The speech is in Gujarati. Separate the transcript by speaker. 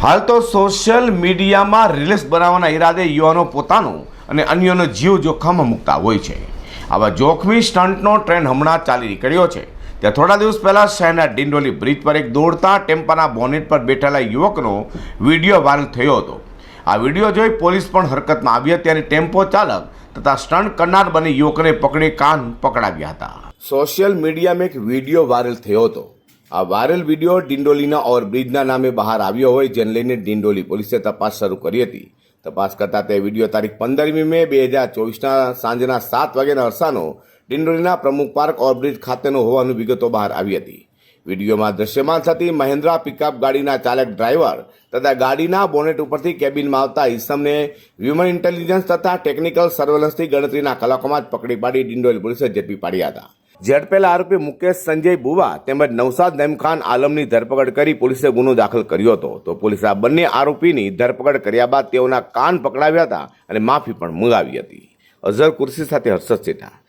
Speaker 1: હાલ તો સોશિયલ મીડિયામાં રિલીઝ બનાવવાના ઈરાદે યુવાનો પોતાનો અને અન્યનો જીવ જોખમમાં મૂકતા હોય છે. આવા જોખમી સ્ટન્ટનો ટ્રેન્ડ હમણાં ચાલી નીકળ્યો છે. ત્યાં થોડા દિવસ પહેલાં શહેરના ડિંડોલી બ્રિજ પર એક દોડતા ટેમ્પાના બોનેટ પર બેઠેલા યુવકનો વીડિયો વાયરલ થયો હતો. આ વીડિયો જોઈ પોલીસ પણ હરકતમાં આવી હતી અને ટેમ્પો ચાલક તથા સ્ટન્ટ કરનાર બની યુવકને પકડી કાન પકડાવ્યા હતા. સોશિયલ મીડિયામાં એક વીડિયો વાયરલ થયો હતો. આ વાયરલ વીડિયો ડિંડોલીના ઓવરબ્રિજના નામે બહાર આવ્યો હોય જેને લઈને ડિંડોલી પોલીસે તપાસ શરૂ કરી હતી. તપાસ કરતા તે વીડિયો તારીખ પંદરમી મે બે હજાર ચોવીસના સાંજના સાત વાગ્યાના અરસાનો ડિંડોલીના પ્રમુખ પાર્ક ઓવરબ્રિજ ખાતેનો હોવાનું વિગતો બહાર આવી હતી. વિડીયોમાં દ્રશ્યમાન થતી મહેન્દ્રા પિકઅપ ગાડીના ચાલક ડ્રાઈવર તથા ગાડીના બોનેટ ઉપરથી કેબિનમાં આવતા ઇસમને હ્યુમન ઇન્ટેલિજન્સ તથા ટેકનિકલ સર્વેલન્સથી ગણતરીના કલાકોમાં જ પકડી પાડી ડિંડોલી પોલીસે ઝડપી પાડ્યા હતા. ઝડપેલા આરોપી મુકેશ સંજય બુવા તેમજ નવસાદ નઈમખાન આલમની ધરપકડ કરી પોલીસે ગુનો દાખલ કર્યો હતો. તો પોલીસે આ બંને આરોપીની ધરપકડ કર્યા બાદ તેઓના કાન પકડાવ્યા હતા અને માફી પણ મંગાવી હતી. અઝર કુર્સી સાથે હર્ષદ સેઠા.